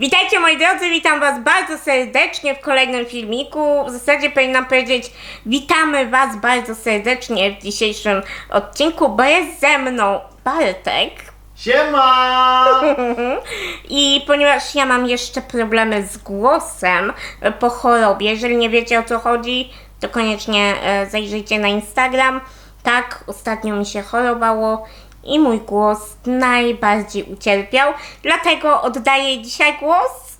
Witajcie moi drodzy, witam was bardzo serdecznie w kolejnym filmiku. W zasadzie powinnam powiedzieć, witamy was bardzo serdecznie w dzisiejszym odcinku, bo jest ze mną Bartek. Siema! I ponieważ ja mam jeszcze problemy z głosem e, po chorobie, jeżeli nie wiecie o co chodzi, to koniecznie e, zajrzyjcie na Instagram. Tak, ostatnio mi się chorowało i mój głos najbardziej ucierpiał, dlatego oddaję dzisiaj głos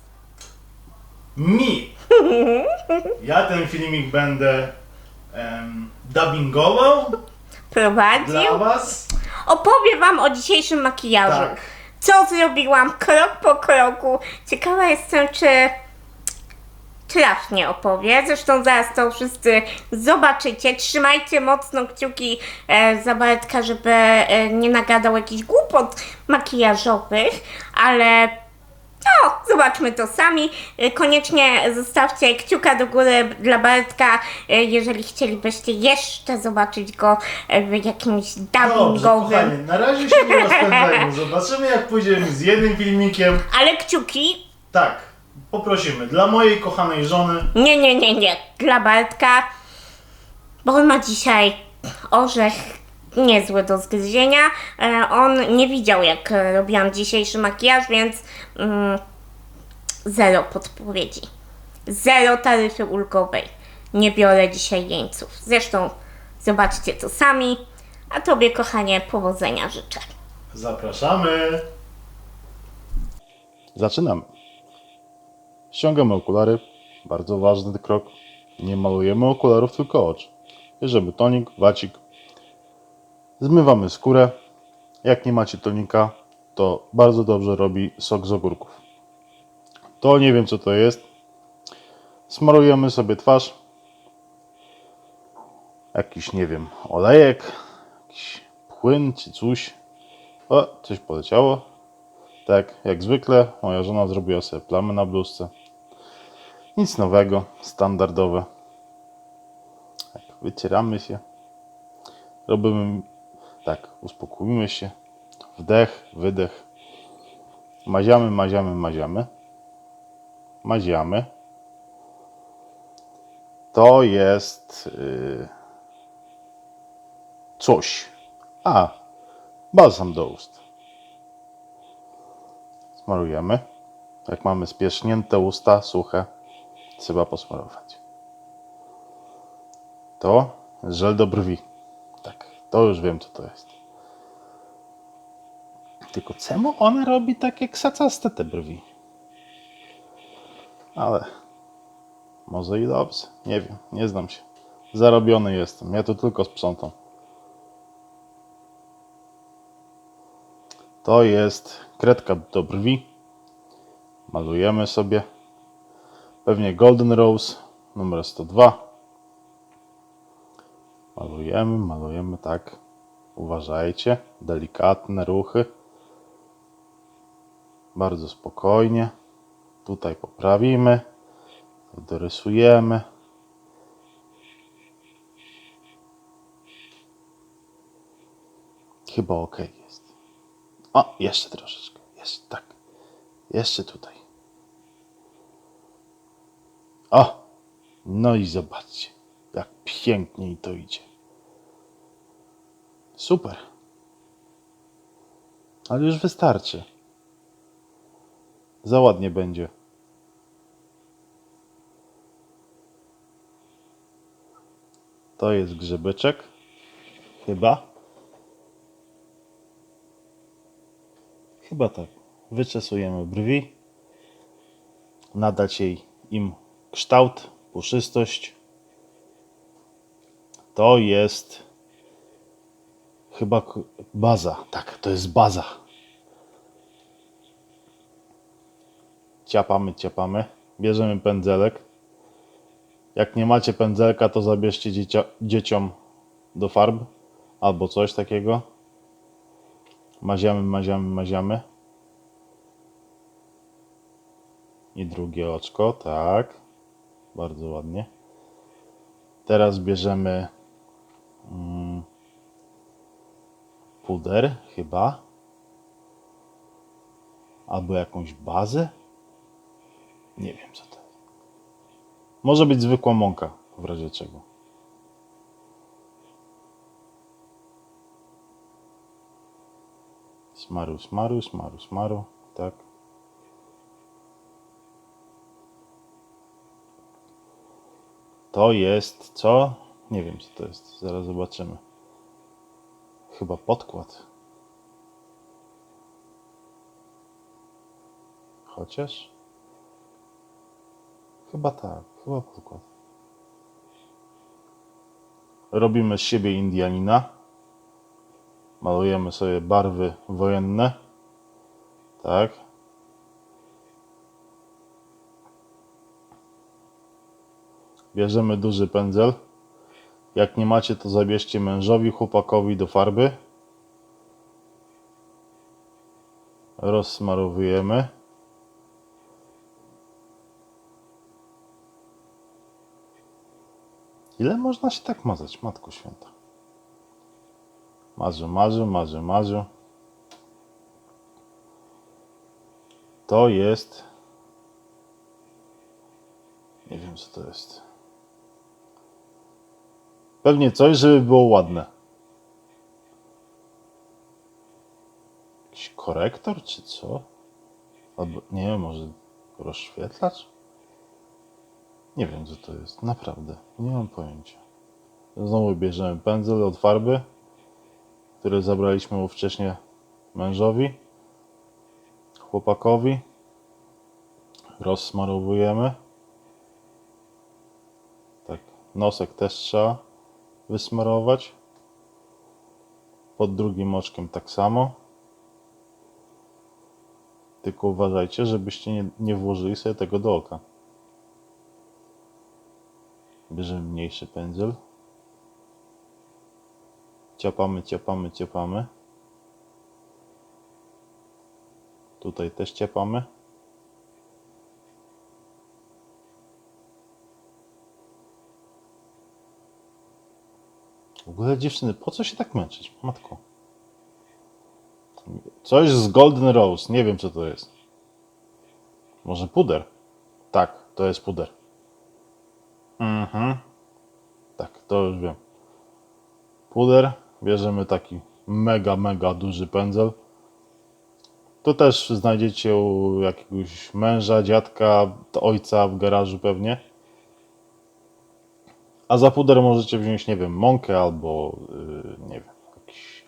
Mi! Ja ten filmik będę em, dubbingował prowadził. dla was. Opowiem Wam o dzisiejszym makijażu. Tak. Co zrobiłam krok po kroku. Ciekawa jestem, czy trafnie opowie. Zresztą zaraz to wszyscy zobaczycie. Trzymajcie mocno kciuki e, za Bartka, żeby e, nie nagadał jakichś głupot makijażowych, ale no, zobaczmy to sami. E, Koniecznie zostawcie kciuka do góry dla Bartka, e, jeżeli chcielibyście jeszcze zobaczyć go e, w jakimś Dobrze, dubbingowym. kochanie, na razie się nie rozpędzajmy. Zobaczymy jak pójdziemy z jednym filmikiem. Ale kciuki, Tak, poprosimy. Dla mojej kochanej żony. nie, nie, nie, nie, dla Bartka, bo on ma dzisiaj orzech niezły do zgryzienia. E, On nie widział, jak e, robiłam dzisiejszy makijaż, więc mm, zero podpowiedzi. Zero taryfy ulgowej. Nie biorę dzisiaj jeńców. Zresztą zobaczcie to sami. A tobie, kochanie, powodzenia życzę. Zapraszamy. Zaczynamy. Ściągamy okulary. Bardzo ważny krok. Nie malujemy okularów, tylko oczy. Bierzemy tonik, wacik. Zmywamy skórę. Jak nie macie tonika, to bardzo dobrze robi sok z ogórków. To nie wiem co to jest. Smarujemy sobie twarz. Jakiś, nie wiem, olejek, jakiś płyn czy coś. O, coś poleciało. Tak, jak zwykle, moja żona zrobiła sobie plamy na bluzce. Nic nowego, standardowe. Tak, wycieramy się. Robimy tak, uspokójmy się. Wdech, wydech. Maziamy, maziamy, maziamy. Maziamy. To jest yy, coś. A, balsam do ust. Smarujemy. Jak mamy spierzchnięte usta, suche, trzeba posmarować. To żel do brwi. Tak, to już wiem co to jest. Tylko czemu ona robi takie ksacaste te brwi? Ale może i dobrze. Nie wiem, nie znam się. Zarobiony jestem. Ja tu tylko sprzątam. To jest kredka do brwi. Malujemy sobie. Pewnie Golden Rose numer 102. Malujemy, malujemy tak. Uważajcie. Delikatne ruchy. Bardzo spokojnie. Tutaj poprawimy. Dorysujemy. Chyba ok jest. O, jeszcze troszeczkę. Jeszcze tak. Jeszcze tutaj. O! No i zobaczcie, jak pięknie to idzie. Super. Ale już wystarczy. Za ładnie będzie. To jest grzybyczek. Chyba. Chyba tak. Wyczesujemy brwi. Nadać jej im kształt, puszystość. To jest chyba baza. Tak, to jest baza. Ciapamy, ciapamy. Bierzemy pędzelek. Jak nie macie pędzelka, to zabierzcie dziecia, dzieciom do farb albo coś takiego. Maziamy, maziamy, maziamy. I drugie oczko, tak. Bardzo ładnie. Teraz bierzemy mm, puder, chyba. Albo jakąś bazę. Nie wiem co to jest. Może być zwykła mąka, w razie czego. Smaru, smaru, smaru, smaru. Tak. To jest co? Nie wiem co to jest. Zaraz zobaczymy. Chyba podkład. Chociaż? Chyba tak, chyba podkład. Robimy z siebie Indianina. Malujemy sobie barwy wojenne. Tak. Bierzemy duży pędzel. Jak nie macie, to zabierzcie mężowi, chłopakowi do farby. Rozsmarowujemy. Ile można się tak mazać, Matko Święta? Marzę, marzę, marzę, marzę. To jest... Nie wiem, co to jest. Pewnie coś, żeby było ładne. Jakiś korektor, czy co? Albo, nie wiem, może rozświetlacz? Nie wiem, co to jest. Naprawdę. Nie mam pojęcia. Znowu bierzemy pędzel od farby, który zabraliśmy mu wcześniej mężowi, chłopakowi. Rozsmarowujemy. Tak. Nosek też trzeba wysmarować. Pod drugim oczkiem tak samo. Tylko uważajcie, żebyście nie, nie włożyli sobie tego do oka. Bierzemy mniejszy pędzel. Ciapamy, ciapamy, ciapamy. Tutaj też ciapamy. Ogóle dziewczyny, po co się tak męczyć? Matko. Coś z Golden Rose. Nie wiem co to jest. Może puder? Tak, to jest puder. Mhm. Tak, to już wiem. Puder. Bierzemy taki mega, mega duży pędzel. To też znajdziecie u jakiegoś męża, dziadka, ojca w garażu pewnie. A za puder możecie wziąć, nie wiem, mąkę albo, yy, nie wiem, jakiś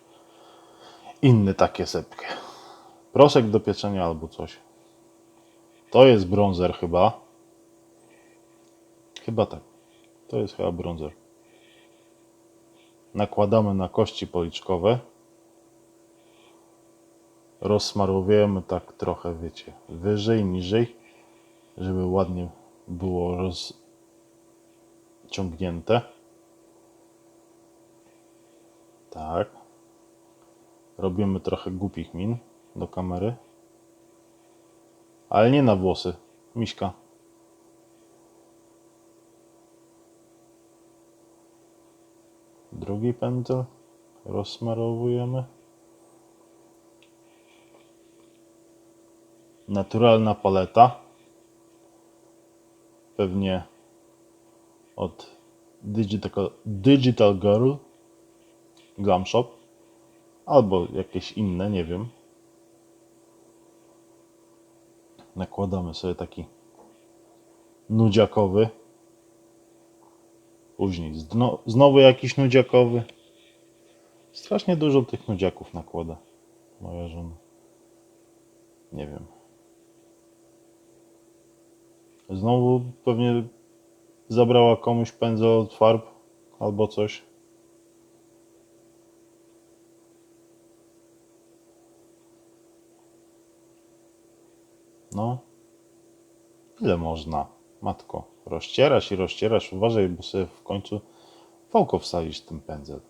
inny takie sepkę. Proszek do pieczenia albo coś. To jest bronzer chyba. Chyba tak. To jest chyba bronzer. Nakładamy na kości policzkowe. Rozsmarowujemy tak trochę, wiecie, wyżej, niżej, żeby ładnie było rozciągnięte. Tak. Robimy trochę głupich min do kamery. Ale nie na włosy. Miśka. Drugi pędzel rozsmarowujemy. Naturalna paleta. Pewnie od Digital, Digital Girl Glam Shop. Albo jakieś inne, nie wiem. Nakładamy sobie taki nudziakowy. Później zno, znowu jakiś nudziakowy. Strasznie dużo tych nudziaków nakłada moja żona. Nie wiem. Znowu pewnie zabrała komuś pędzel od farb albo coś. No. Ile można? Matko, rozcierasz i rozcierasz. Uważaj, bo sobie w końcu oko wsadzisz ten pędzel.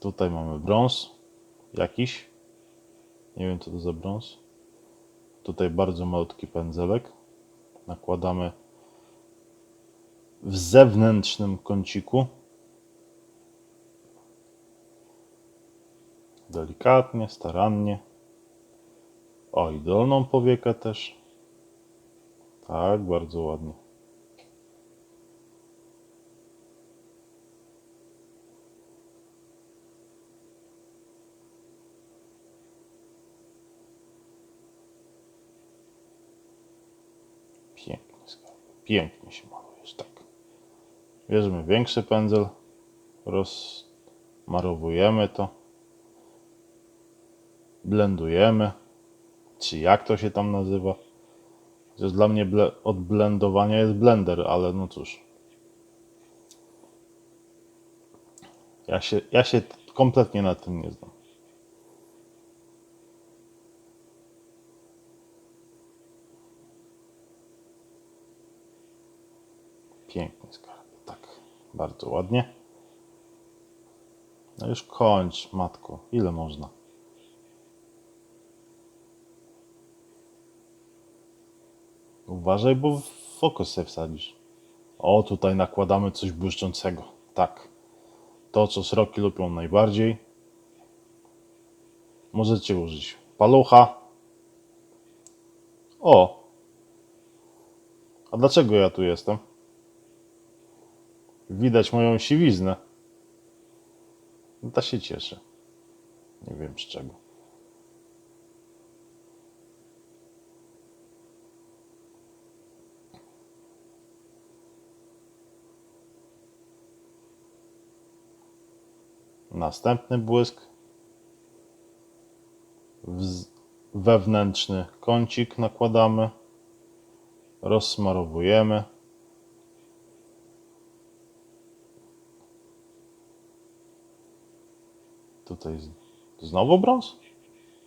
Tutaj mamy brąz jakiś. Nie wiem, co to za brąz. Tutaj bardzo malutki pędzelek. Nakładamy w zewnętrznym kąciku. Delikatnie, starannie. O, i dolną powiekę też. Tak, bardzo ładnie. Pięknie. Pięknie się malujesz, tak. Bierzemy większy pędzel, rozmarowujemy to, blendujemy, czy jak to się tam nazywa. Chociaż dla mnie od blendowania jest blender, ale no cóż. Ja się, ja się kompletnie na tym nie znam. Pięknie skarb. Bardzo ładnie. No już kończ, matko. Ile można? Uważaj, bo w oko sobie wsadzisz. O, tutaj nakładamy coś błyszczącego. Tak. To, co sroki lubią najbardziej. Możecie użyć palucha. O! A dlaczego ja tu jestem? Widać moją siwiznę. No Ta się cieszy. Nie wiem z czego. Następny błysk. Wewnętrzny kącik nakładamy. Rozsmarowujemy. Tutaj znowu brąz?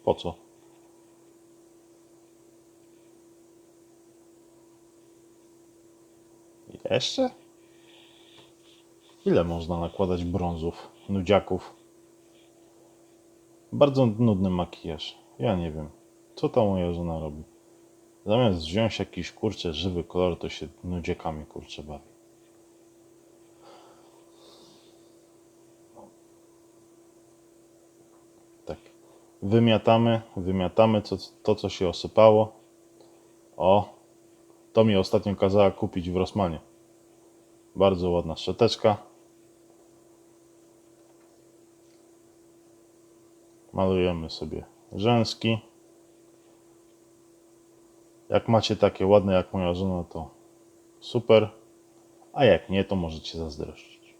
Po co? Jeszcze? Ile można nakładać brązów, nudziaków? Bardzo nudny makijaż. Ja nie wiem, co ta moja żona robi. Zamiast wziąć jakiś kurczę żywy kolor, to się nudziakami kurczę bawi. Wymiatamy, wymiatamy co, to, co się osypało. O, to mi ostatnio kazała kupić w Rossmanie. Bardzo ładna szczoteczka. Malujemy sobie rzęski. Jak macie takie ładne jak moja żona, to super. A jak nie, to możecie zazdrościć.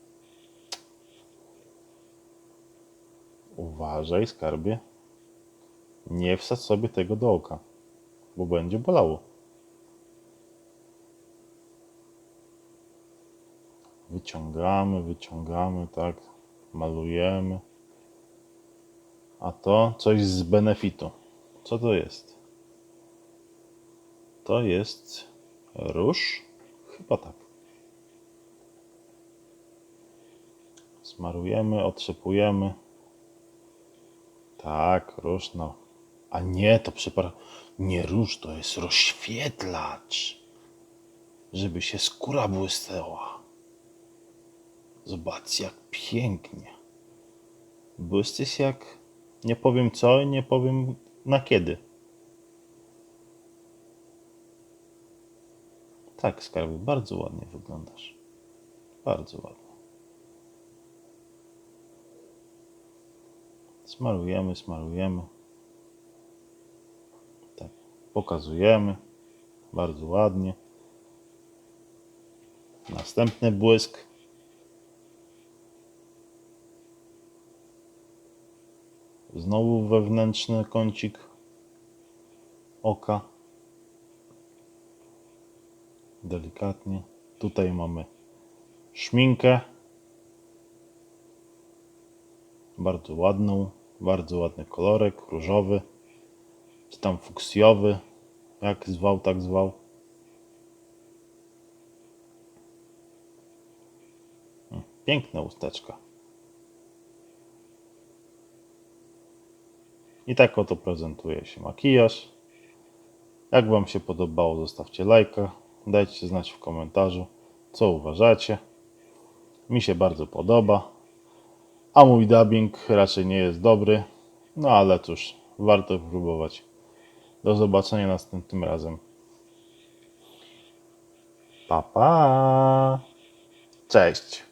Uważaj, skarbie. Nie wsadź sobie tego do oka, bo będzie bolało. Wyciągamy, wyciągamy, tak. Malujemy. A to coś z benefitu. Co to jest? To jest róż? Chyba tak. Smarujemy, otrzepujemy. Tak, róż, no. A nie, to przepraszam. Nie róż, to jest rozświetlacz. Żeby się skóra błysnęła. Zobaczcie, jak pięknie. Błyszczysz jak... Nie powiem co i nie powiem na kiedy. Tak, skarby, bardzo ładnie wyglądasz. Bardzo ładnie. Smarujemy, smarujemy. Pokazujemy. Bardzo ładnie. Następny błysk. Znowu wewnętrzny kącik oka. Delikatnie. Tutaj mamy szminkę. Bardzo ładną. Bardzo ładny kolorek, różowy. Czy tam fuksjowy. Jak zwał, tak zwał. Mm, Piękna usteczka. I tak oto prezentuje się makijaż. Jak Wam się podobało, zostawcie lajka. Dajcie znać w komentarzu, co uważacie. Mi się bardzo podoba. A mój dubbing raczej nie jest dobry. No ale cóż, warto próbować. Do zobaczenia następnym razem. Pa, pa. Cześć.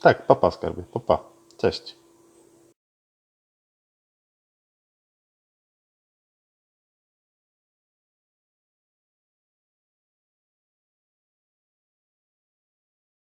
Tak, papa skarbie, papa. Cześć.